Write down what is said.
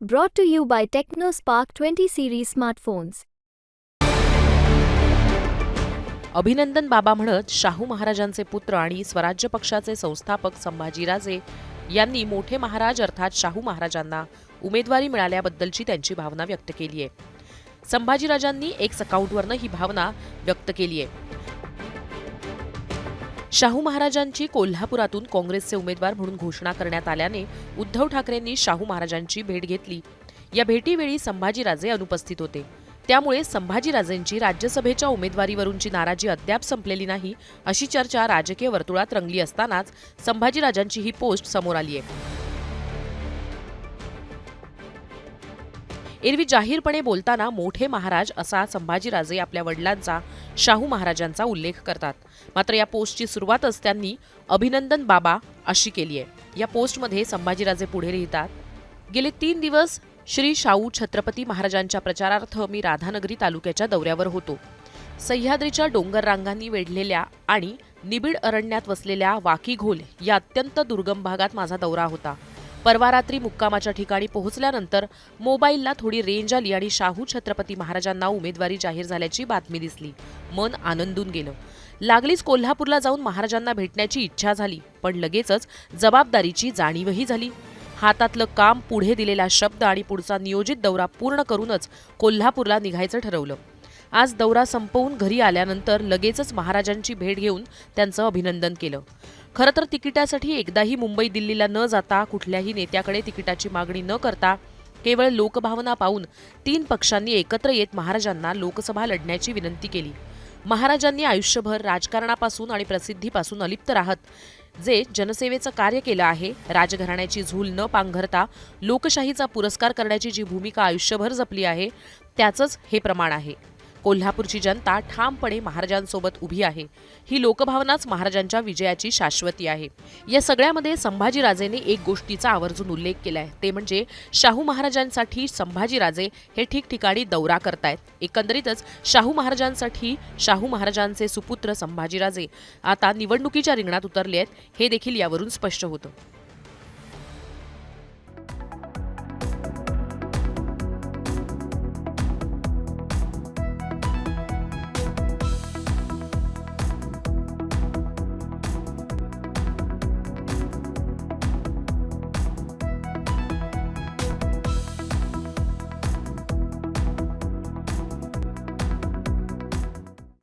Brought to you by TechnoSpark 20 series smartphones. अभिनंदन बाबा म्हणत शाहू महाराजांचे पुत्र आणि स्वराज्य पक्षाचे संस्थापक संभाजीराजे यांनी मोठे महाराज अर्थात शाहू महाराजांना उमेदवारी मिळाल्याबद्दलची त्यांची भावना व्यक्त केली आहे संभाजीराजांनी एक्स अकाउंटवरनं ही भावना व्यक्त केली आहे शाहू महाराजांची कोल्हापुरातून काँग्रेसचे उमेदवार म्हणून घोषणा करण्यात आल्याने उद्धव ठाकरेंनी शाहू महाराजांची भेट घेतली. या भेटीवेळी संभाजीराजे अनुपस्थित होते. त्यामुळे संभाजीराजेंची राज्यसभेच्या उमेदवारीवरूनची नाराजी अद्याप संपलेली नाही अशी चर्चा राजकीय वर्तुळात रंगली असतानाच संभाजीराजांची ही पोस्ट समोर आली आहे. एरवी जाहीरपणे बोलताना मोठे महाराज असा संभाजीराजे आपल्या वडिलांचा शाहू महाराजांचा उल्लेख करतात. मात्र या पोस्टची सुरुवातच त्यांनी अभिनंदन बाबा अशी केली आहे या पोस्टमध्ये संभाजीराजे पुढे लिहितात गेले तीन दिवस श्री शाहू छत्रपती महाराजांच्या प्रचारार्थ मी राधानगरी तालुक्याच्या दौऱ्यावर होतो. सह्याद्रीच्या डोंगर रांगांनी वेढलेल्या आणि निबिड अरण्यात वसलेल्या वाकीघोल या अत्यंत दुर्गम भागात माझा दौरा होता. परवा रात्री मुक्कामाच्या ठिकाणी पोहोचल्यानंतर मोबाईलला थोडी रेंज आली आणि शाहू छत्रपती महाराजांना उमेदवारी जाहीर झाल्याची बातमी दिसली. मन आनंदून गेलं. लागलीच कोल्हापूरला जाऊन महाराजांना भेटण्याची इच्छा झाली पण लगेचच जबाबदारीची जाणीवही झाली. हातातलं काम पुढे दिलेला शब्द आणि पुढचा नियोजित दौरा पूर्ण करूनच कोल्हापूरला निघायचं ठरवलं. आज दौरा संपवून घरी आल्यानंतर लगेचच महाराजांची भेट घेऊन त्यांचं अभिनंदन केलं. खरं तर तिकिटासाठी एकदाही मुंबई दिल्लीला न जाता कुठल्याही नेत्याकडे तिकिटाची मागणी न करता केवळ लोकभावना पाहून तीन पक्षांनी एकत्र येत महाराजांना लोकसभा लढण्याची विनंती केली. महाराजांनी आयुष्यभर राजकारणापासून आणि प्रसिद्धीपासून अलिप्त राहत जे जनसेवेचं कार्य केलं आहे राजघराण्याची झूल न पांघरता लोकशाहीचा पुरस्कार करण्याची जी भूमिका आयुष्यभर जपली आहे त्याचंच हे प्रमाण आहे. कोल्हापूरची जनता ठामपणे महाराजांसोबत उभी आहे. ही लोकभावनाच महाराजांच्या विजयाची शाश्वती आहे. या सगळ्यामध्ये संभाजीराजेने एक गोष्टीचा आवर्जून उल्लेख केलाय. ते म्हणजे शाहू महाराजांसाठी संभाजीराजे हे ठिकठिकाणी दौरा करतायत. एकंदरीतच शाहू महाराजांसाठी शाहू महाराजांचे सुपुत्र संभाजीराजे आता निवडणुकीच्या रिंगणात उतरले आहेत हे देखील यावरून स्पष्ट होतं.